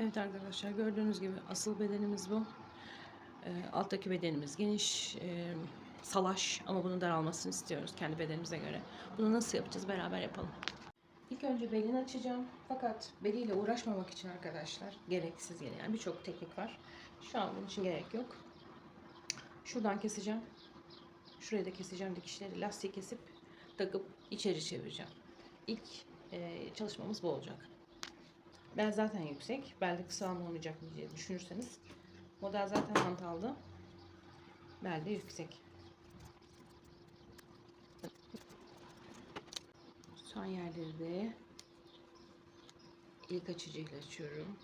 Evet arkadaşlar gördüğünüz gibi asıl bedenimiz bu. Ee, alttaki bedenimiz geniş, e, salaş ama bunun daralmasını istiyoruz kendi bedenimize göre. Bunu nasıl yapacağız beraber yapalım. İlk önce belini açacağım. Fakat beliyle uğraşmamak için arkadaşlar gereksiz yere yani birçok teknik var. Şu an bunun için gerek yok. Şuradan keseceğim. Şurayı da keseceğim dikişleri lastiği kesip takıp içeri çevireceğim. İlk e, çalışmamız bu olacak. Bel zaten yüksek. Belde kısalma olmayacak mı diye düşünürseniz. Model zaten hantaldı. Bel de yüksek. Son yerleri de ilk açıcıyla açıyorum.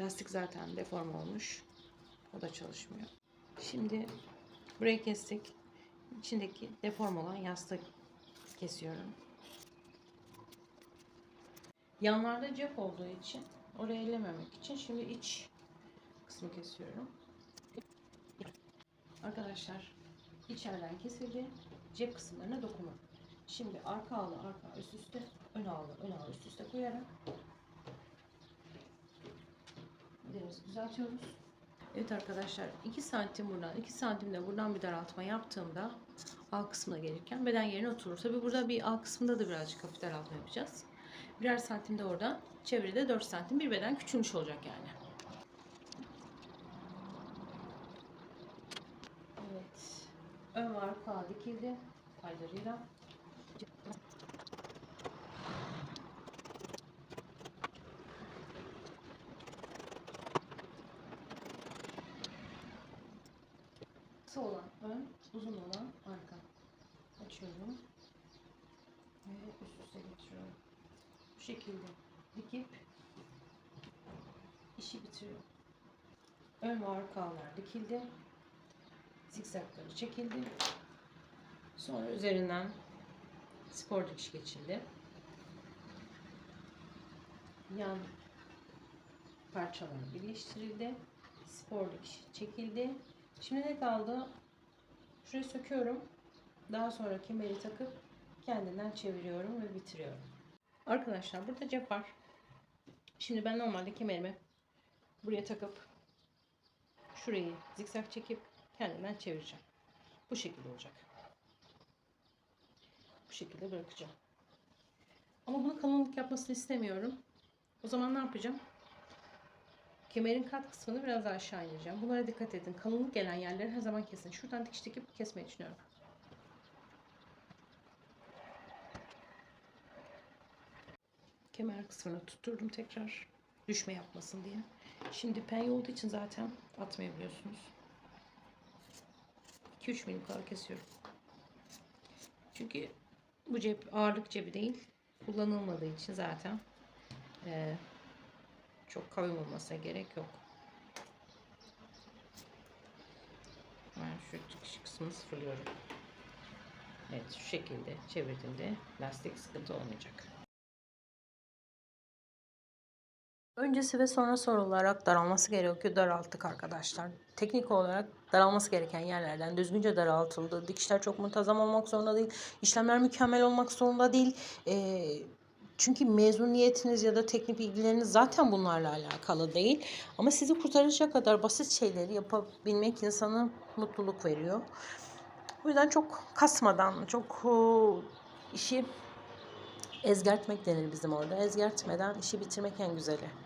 Lastik zaten deform olmuş. O da çalışmıyor. Şimdi burayı kestik. İçindeki deform olan yastığı kesiyorum. Yanlarda cep olduğu için oraya ellememek için şimdi iç kısmı kesiyorum. Arkadaşlar içeriden kesildi. Cep kısımlarına dokunun. Şimdi arka ağlı arka üst üste, ön ağlı ön ağlı üst üste koyarak derimizi düzeltiyoruz. Evet arkadaşlar 2 santim buradan 2 santim de buradan bir daraltma yaptığımda alt kısmına gelirken beden yerine oturur. Tabi burada bir alt kısmında da birazcık hafif daraltma yapacağız. Birer santim de oradan çevrede 4 santim bir beden küçülmüş olacak yani. Evet. Ön ve arka dikildi paylarıyla. Kısa olan ön, uzun olan arka. Açıyorum. Ve üst üste getiriyorum. Bu şekilde dikip işi bitiriyorum. Ön ve arka ağlar dikildi. Zikzakları çekildi. Sonra üzerinden spor dikiş geçildi. Yan parçalar birleştirildi. Spor dikiş çekildi. Şimdi ne kaldı? Şurayı söküyorum. Daha sonra kemeri takıp kendinden çeviriyorum ve bitiriyorum. Arkadaşlar burada cep var. Şimdi ben normalde kemerimi buraya takıp şurayı zikzak çekip kendinden çevireceğim. Bu şekilde olacak. Bu şekilde bırakacağım. Ama bunu kalınlık yapmasını istemiyorum. O zaman ne yapacağım? Kemerin kat kısmını biraz daha aşağı ineceğim. Bunlara dikkat edin. Kalınlık gelen yerleri her zaman kesin. Şuradan dikiş dikip kesmeyi düşünüyorum. Kemer kısmını tutturdum tekrar. Düşme yapmasın diye. Şimdi penye olduğu için zaten atmayabiliyorsunuz. 2-3 milim kadar kesiyorum. Çünkü bu cep ağırlık cebi değil. Kullanılmadığı için zaten e, çok kavim olmasına gerek yok. Ben şu çıkış kısmını sıfırlıyorum. Evet şu şekilde çevirdiğimde lastik sıkıntı olmayacak. Öncesi ve sonrası olarak daralması gerekiyor. Daralttık arkadaşlar. Teknik olarak daralması gereken yerlerden düzgünce daraltıldı. Dikişler çok muntazam olmak zorunda değil. İşlemler mükemmel olmak zorunda değil. Ee, çünkü mezuniyetiniz ya da teknik bilgileriniz zaten bunlarla alakalı değil. Ama sizi kurtaracak kadar basit şeyleri yapabilmek insana mutluluk veriyor. O yüzden çok kasmadan, çok o, işi ezgertmek denir bizim orada. Ezgertmeden işi bitirmek en güzeli.